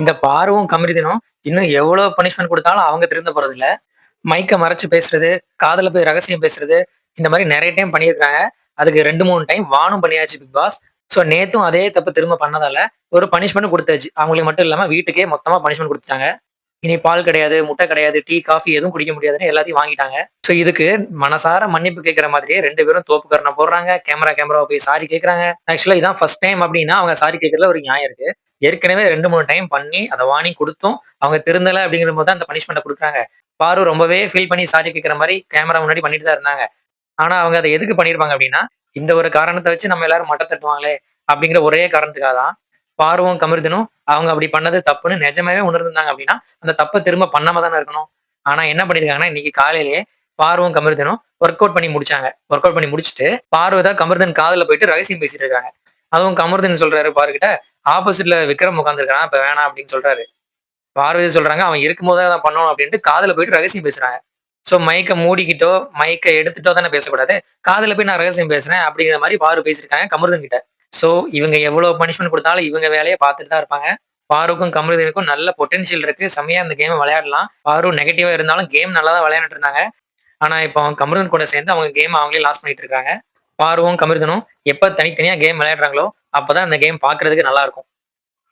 இந்த பார்வும் கமரிதனும் இன்னும் எவ்வளவு பனிஷ்மெண்ட் கொடுத்தாலும் அவங்க திருந்த போறது இல்ல மைக்க மறைச்சு பேசுறது காதல போய் ரகசியம் பேசுறது இந்த மாதிரி நிறைய டைம் பண்ணியிருக்காங்க. அதுக்கு ரெண்டு மூணு டைம் வானும் பண்ணியாச்சு பிக் பாஸ் ஸோ நேத்தும் அதே தப்பு திரும்ப பண்ணதால ஒரு பனிஷ்மெண்ட் கொடுத்தாச்சு. அவங்களுக்கு மட்டும் இல்லாம வீட்டுக்கே மொத்தமா பனிஷ்மெண்ட் கொடுத்துட்டாங்க. இனி பால் கிடையாது முட்டை கிடையாது டீ காஃபி எதுவும் குடிக்க முடியாதுன்னு எல்லாத்தையும் வாங்கிட்டாங்க. ஸோ இதுக்கு மனசார மன்னிப்பு கேட்கற மாதிரியே ரெண்டு பேரும் தோப்புக்கரணை போடுறாங்க. கேமரா கேமராவை போய் சாரி கேட்கறாங்க ஆக்சுவலா இதான் ஃபர்ஸ்ட் டைம் அப்படின்னா அவங்க சாரி கேட்கறதுல ஒரு நியாயம் இருக்கு. ஏற்கனவே ரெண்டு மூணு டைம் பண்ணி அதை வாங்கி கொடுத்தும் அவங்க திருந்தல அப்படிங்கிற போது தான் அந்த பனிஷ்மெண்ட்டை கொடுக்குறாங்க. பாரு ரொம்பவே ஃபீல் பண்ணி சாரி கேட்கற மாதிரி கேமரா முன்னாடி பண்ணிட்டு தான் இருந்தாங்க. ஆனா அவங்க அதை எதுக்கு பண்ணிருப்பாங்க அப்படின்னா இந்த ஒரு காரணத்தை வச்சு நம்ம எல்லாரும் மட்ட தட்டுவாங்களே அப்படிங்கிற ஒரே காரணத்துக்காக தான் பார்வம் கமிர்தனும் அவங்க அப்படி பண்ணது தப்புன்னு நிஜமாவே உணர்ந்திருந்தாங்க அப்படின்னா அந்த தப்பை திரும்ப பண்ணாம தானே இருக்கணும். ஆனா என்ன பண்ணிருக்காங்கன்னா இன்னைக்கு காலையிலேயே பார்வம் கமிர்தனும் ஒர்க் அவுட் பண்ணி முடிச்சாங்க. ஒர்க் அவுட் பண்ணி முடிச்சுட்டு பார்வதா கமிர்தன் காதுல போயிட்டு ரகசியம் பேசிட்டு இருக்காங்க. அதுவும் கமர்தன் சொல்றாரு பாருக்கிட்ட ஆப்போசிட்ல விக்ரம் உட்காந்துருக்கான் இப்ப வேணாம் அப்படின்னு சொல்றாரு. பார்வதி சொல்றாங்க அவன் இருக்கும்போது தான் பண்ணணும் அப்படின்ட்டு காதுல போயிட்டு ரகசியம் பேசுறாங்க. சோ மைக்க மூடிக்கிட்டோ மைக்க எடுத்துட்டோ தானே பேசக்கூடாது. காதுல போய் நான் ரகசியம் பேசுறேன் அப்படிங்கிற மாதிரி பாரு பேசியிருக்காங்க கமருதன் கிட்ட. ஸோ இவங்க எவ்வளோ பனிஷ்மெண்ட் கொடுத்தாலும் இவங்க வேலையை பார்த்துட்டு தான் இருப்பாங்க. பாருக்கும் கமருதனுக்கும் நல்ல பொட்டன்ஷியல் இருக்கு. செம்மையா அந்த கேமை விளையாடலாம். பாரு நெகட்டிவா இருந்தாலும் கேம் நல்லா தான் விளையாண்டுட்டு இருந்தாங்க. ஆனா இப்போ அவங்க கமருதன் கூட சேர்ந்து அவங்க கேம் அவங்களே லாஸ் பண்ணிட்டு இருக்காங்க. பாருவும் கமிர்தனும் எப்ப தனித்தனியா கேம் விளையாடுறாங்களோ அப்பதான் அந்த கேம் பாக்குறதுக்கு நல்லா இருக்கும்.